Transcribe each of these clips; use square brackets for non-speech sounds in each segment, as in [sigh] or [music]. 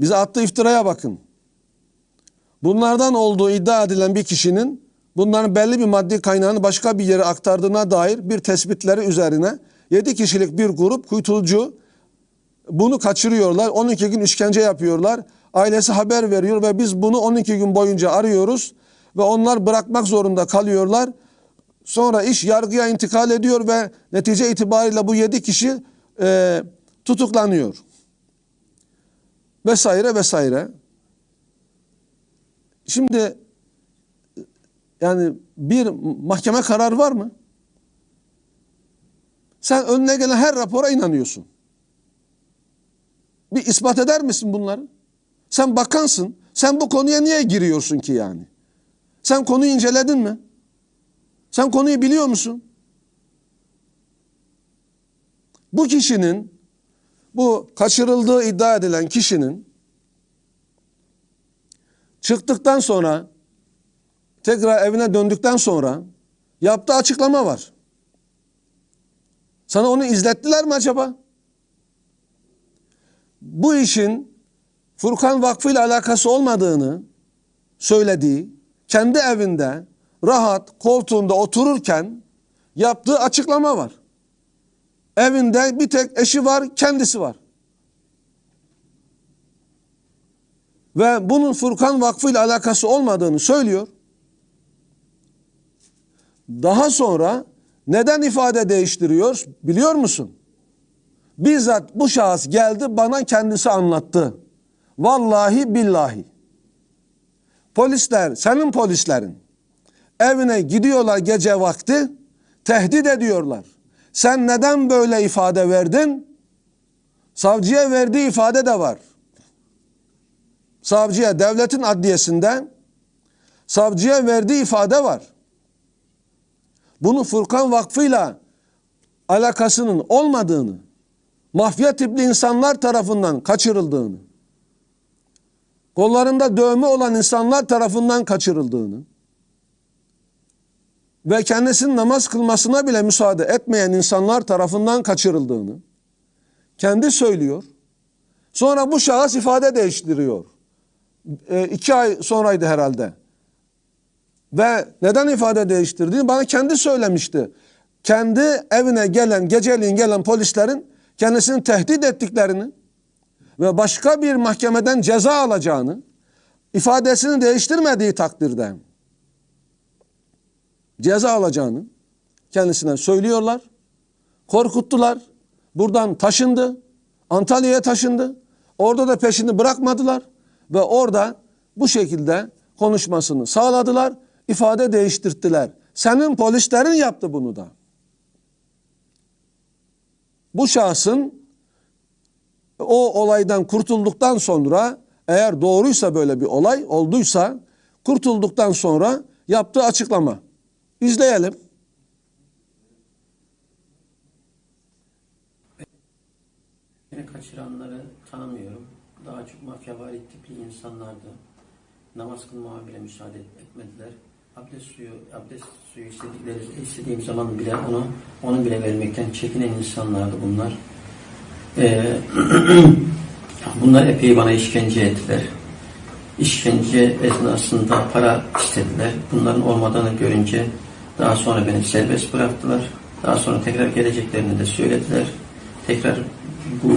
Bize attığı iftiraya bakın. Bunlardan olduğu iddia edilen bir kişinin bunların belli bir maddi kaynağını başka bir yere aktardığına dair bir tespitleri üzerine 7 kişilik bir grup kuytulcu bunu kaçırıyorlar. 12 gün işkence yapıyorlar. Ailesi haber veriyor ve biz bunu 12 gün boyunca arıyoruz ve onlar bırakmak zorunda kalıyorlar. Sonra iş yargıya intikal ediyor ve netice itibariyle bu 7 kişi e, tutuklanıyor. Vesaire vesaire. Şimdi yani bir mahkeme kararı var mı? Sen önüne gelen her rapora inanıyorsun. Bir ispat eder misin bunları? Sen bakansın. Sen bu konuya niye giriyorsun ki yani? Sen konuyu inceledin mi? Sen konuyu biliyor musun? Bu kişinin, bu kaçırıldığı iddia edilen kişinin çıktıktan sonra tekrar evine döndükten sonra yaptığı açıklama var. Sana onu izlettiler mi acaba? Bu işin Furkan Vakfı ile alakası olmadığını söylediği, kendi evinde rahat koltuğunda otururken yaptığı açıklama var. Evinde bir tek eşi var, kendisi var. Ve bunun Furkan Vakfı ile alakası olmadığını söylüyor. Daha sonra neden ifade değiştiriyor biliyor musun? Bizzat bu şahıs geldi bana kendisi anlattı. Vallahi billahi. Polisler, senin polislerin evine gidiyorlar gece vakti, tehdit ediyorlar. Sen neden böyle ifade verdin? Savcıya verdiği ifade de var. Savcıya, devletin adliyesinden savcıya verdiği ifade var. Bunu Furkan Vakfı'yla alakasının olmadığını, mafya tipli insanlar tarafından kaçırıldığını, kollarında dövme olan insanlar tarafından kaçırıldığını ve kendisinin namaz kılmasına bile müsaade etmeyen insanlar tarafından kaçırıldığını kendi söylüyor. Sonra bu şahıs ifade değiştiriyor. E, iki ay sonraydı herhalde. Ve neden ifade değiştirdiğini bana kendi söylemişti. Kendi evine gelen, geceliğin gelen polislerin kendisini tehdit ettiklerini ve başka bir mahkemeden ceza alacağını ifadesini değiştirmediği takdirde ceza alacağını kendisine söylüyorlar. Korkuttular. Buradan taşındı. Antalya'ya taşındı. Orada da peşini bırakmadılar ve orada bu şekilde konuşmasını sağladılar, ifade değiştirttiler. Senin polislerin yaptı bunu da. Bu şahsın o olaydan kurtulduktan sonra eğer doğruysa böyle bir olay olduysa kurtulduktan sonra yaptığı açıklama. İzleyelim. Beni kaçıranları tanımıyorum. Daha çok mafyavari tipli insanlardı. Namaz kılmama bile müsaade etmediler. Abdest suyu, abdest suyu istedikleri, istediğim zaman bile onu, onu bile vermekten çekinen insanlardı bunlar. Ee, [clears throat] bunlar epey bana işkence ettiler. İşkence esnasında para istediler. Bunların olmadığını görünce daha sonra beni serbest bıraktılar. Daha sonra tekrar geleceklerini de söylediler. Tekrar bu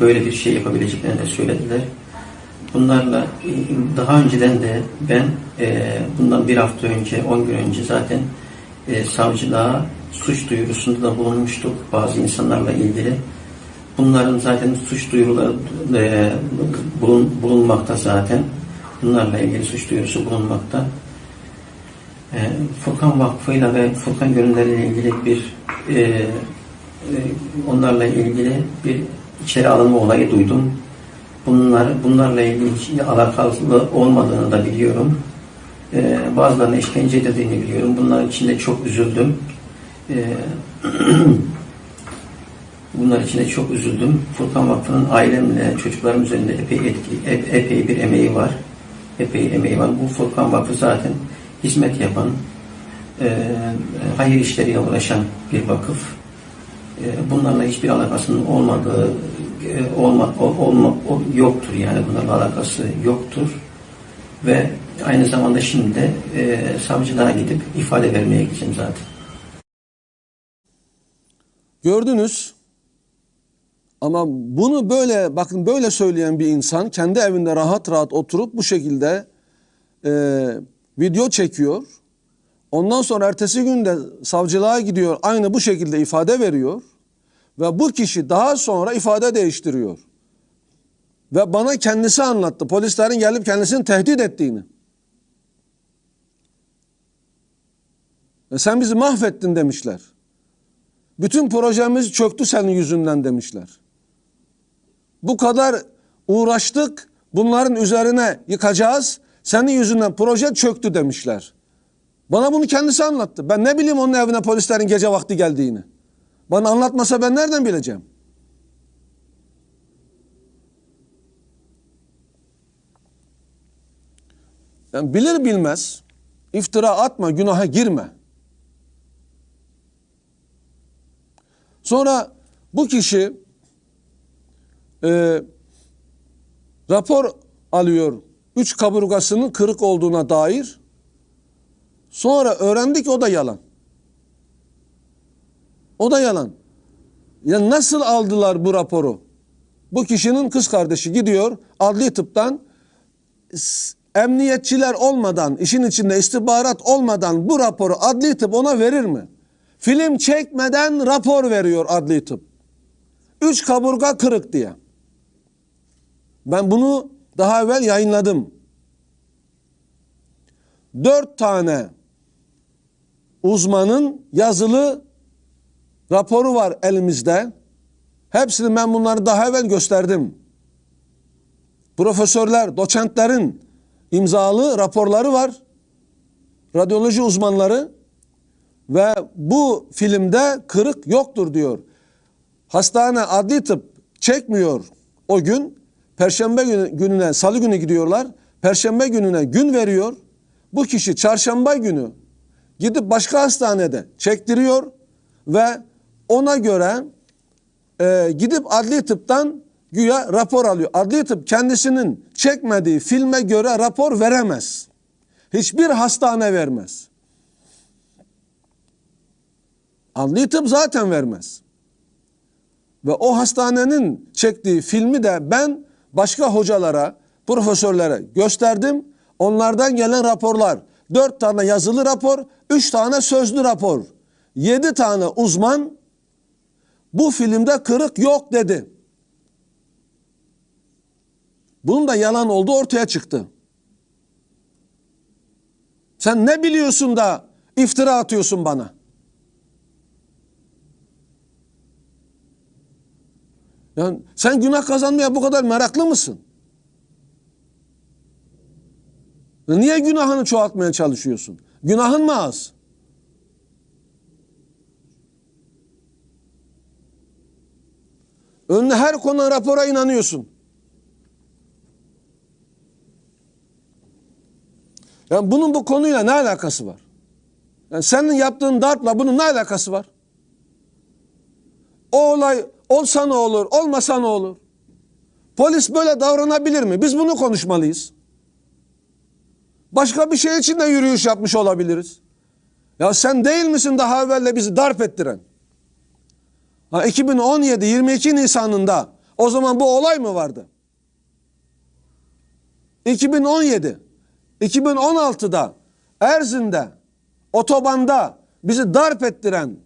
böyle bir şey yapabileceklerini de söylediler. Bunlarla e, daha önceden de ben e, bundan bir hafta önce, on gün önce zaten e, savcılığa suç duyurusunda da bulunmuştuk bazı insanlarla ilgili. Bunların zaten suç duyuruları e, bulun, bulunmakta zaten. Bunlarla ilgili suç duyurusu bulunmakta. E, Furkan Vakfı'yla ve Furkan Gönülleri'yle ilgili bir e, e, onlarla ilgili bir içeri alınma olayı duydum. Bunlar, bunlarla ilgili alakalı olmadığını da biliyorum. Ee, bazılarına işkence edildiğini biliyorum. Bunların içinde çok üzüldüm. Ee, [clears throat] bunlar içinde çok üzüldüm. Furkan Vakfı'nın ailemle, çocuklarım üzerinde epey etki, ep, epey bir emeği var. Epey emeği var. Bu Furkan Vakfı zaten hizmet yapan, e, hayır işleriyle uğraşan bir vakıf. e, bunlarla hiçbir alakasının olmadığı e, olma, olma, yoktur yani bunlarla alakası yoktur ve aynı zamanda şimdi de e, savcılığa gidip ifade vermeye gideceğim zaten. Gördünüz. Ama bunu böyle bakın böyle söyleyen bir insan kendi evinde rahat rahat oturup bu şekilde e, video çekiyor. Ondan sonra ertesi gün de savcılığa gidiyor. Aynı bu şekilde ifade veriyor. Ve bu kişi daha sonra ifade değiştiriyor. Ve bana kendisi anlattı. Polislerin gelip kendisini tehdit ettiğini. Ve sen bizi mahvettin demişler. Bütün projemiz çöktü senin yüzünden demişler. Bu kadar uğraştık, bunların üzerine yıkacağız. Senin yüzünden proje çöktü demişler. Bana bunu kendisi anlattı. Ben ne bileyim onun evine polislerin gece vakti geldiğini. Bana anlatmasa ben nereden bileceğim? Yani bilir bilmez iftira atma, günaha girme. Sonra bu kişi e, rapor alıyor. Üç kaburgasının kırık olduğuna dair. Sonra öğrendik o da yalan. O da yalan. Ya nasıl aldılar bu raporu? Bu kişinin kız kardeşi gidiyor adli tıptan emniyetçiler olmadan, işin içinde istihbarat olmadan bu raporu adli tıp ona verir mi? Film çekmeden rapor veriyor adli tıp. Üç kaburga kırık diye. Ben bunu daha evvel yayınladım. Dört tane uzmanın yazılı raporu var elimizde. Hepsini ben bunları daha evvel gösterdim. Profesörler, doçentlerin imzalı raporları var. Radyoloji uzmanları ve bu filmde kırık yoktur diyor. Hastane adli tıp çekmiyor o gün. Perşembe günü, gününe, salı günü gidiyorlar. Perşembe gününe gün veriyor. Bu kişi çarşamba günü gidip başka hastanede çektiriyor ve ona göre e, gidip adli tıptan güya rapor alıyor. Adli tıp kendisinin çekmediği filme göre rapor veremez. Hiçbir hastane vermez. Adli tıp zaten vermez. Ve o hastanenin çektiği filmi de ben başka hocalara, profesörlere gösterdim. Onlardan gelen raporlar. Dört tane yazılı rapor, üç tane sözlü rapor. Yedi tane uzman bu filmde kırık yok dedi. Bunun da yalan olduğu ortaya çıktı. Sen ne biliyorsun da iftira atıyorsun bana? Yani sen günah kazanmaya bu kadar meraklı mısın? Niye günahını çoğaltmaya çalışıyorsun? Günahın mı az? Önüne her konan rapora inanıyorsun. Yani bunun bu konuyla ne alakası var? Yani senin yaptığın darpla bunun ne alakası var? O olay olsa ne olur, olmasa ne olur? Polis böyle davranabilir mi? Biz bunu konuşmalıyız. Başka bir şey için de yürüyüş yapmış olabiliriz. Ya sen değil misin daha evvel bizi darp ettiren? Ha, 2017 22 Nisan'ında o zaman bu olay mı vardı? 2017 2016'da Erzin'de otobanda bizi darp ettiren,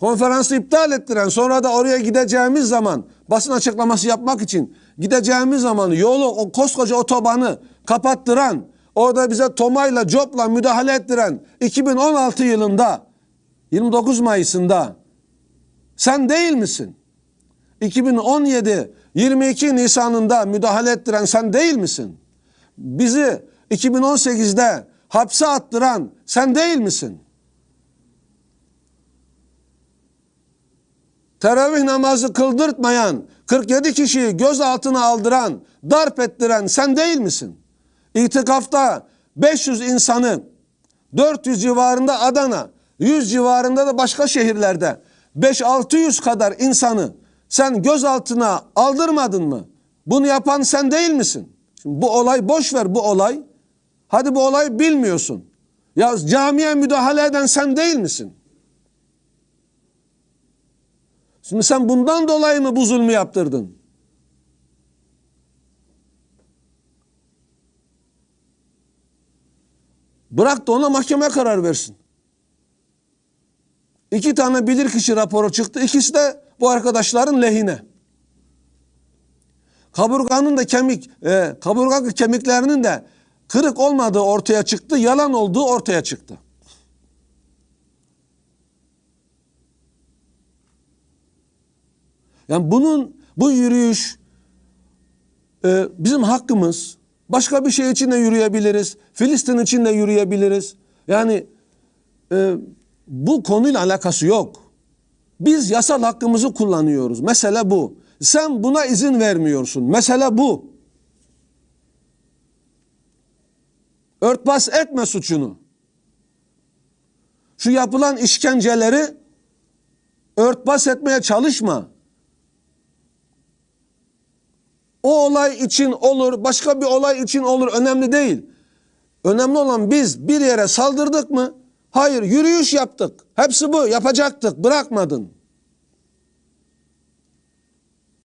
konferansı iptal ettiren, sonra da oraya gideceğimiz zaman basın açıklaması yapmak için gideceğimiz zaman yolu o koskoca otobanı kapattıran, orada bize tomayla, copla müdahale ettiren 2016 yılında 29 Mayıs'ında sen değil misin? 2017 22 Nisan'ında müdahale ettiren sen değil misin? Bizi 2018'de hapse attıran sen değil misin? Teravih namazı kıldırtmayan, 47 kişiyi gözaltına aldıran, darp ettiren sen değil misin? İtikafta 500 insanı 400 civarında Adana, 100 civarında da başka şehirlerde 5-600 kadar insanı sen gözaltına aldırmadın mı? Bunu yapan sen değil misin? Şimdi bu olay boş ver bu olay. Hadi bu olayı bilmiyorsun. Ya camiye müdahale eden sen değil misin? Şimdi sen bundan dolayı mı bu zulmü yaptırdın? Bırak da ona mahkeme karar versin. İki tane bilirkişi raporu çıktı. İkisi de bu arkadaşların lehine. Kaburganın da kemik, e, kaburga kemiklerinin de kırık olmadığı ortaya çıktı. Yalan olduğu ortaya çıktı. Yani bunun, bu yürüyüş e, bizim hakkımız. Başka bir şey için de yürüyebiliriz. Filistin için de yürüyebiliriz. Yani e, bu konuyla alakası yok. Biz yasal hakkımızı kullanıyoruz. Mesele bu. Sen buna izin vermiyorsun. Mesele bu. Örtbas etme suçunu. Şu yapılan işkenceleri örtbas etmeye çalışma. O olay için olur, başka bir olay için olur önemli değil. Önemli olan biz bir yere saldırdık mı? Hayır, yürüyüş yaptık. Hepsi bu, yapacaktık, bırakmadın.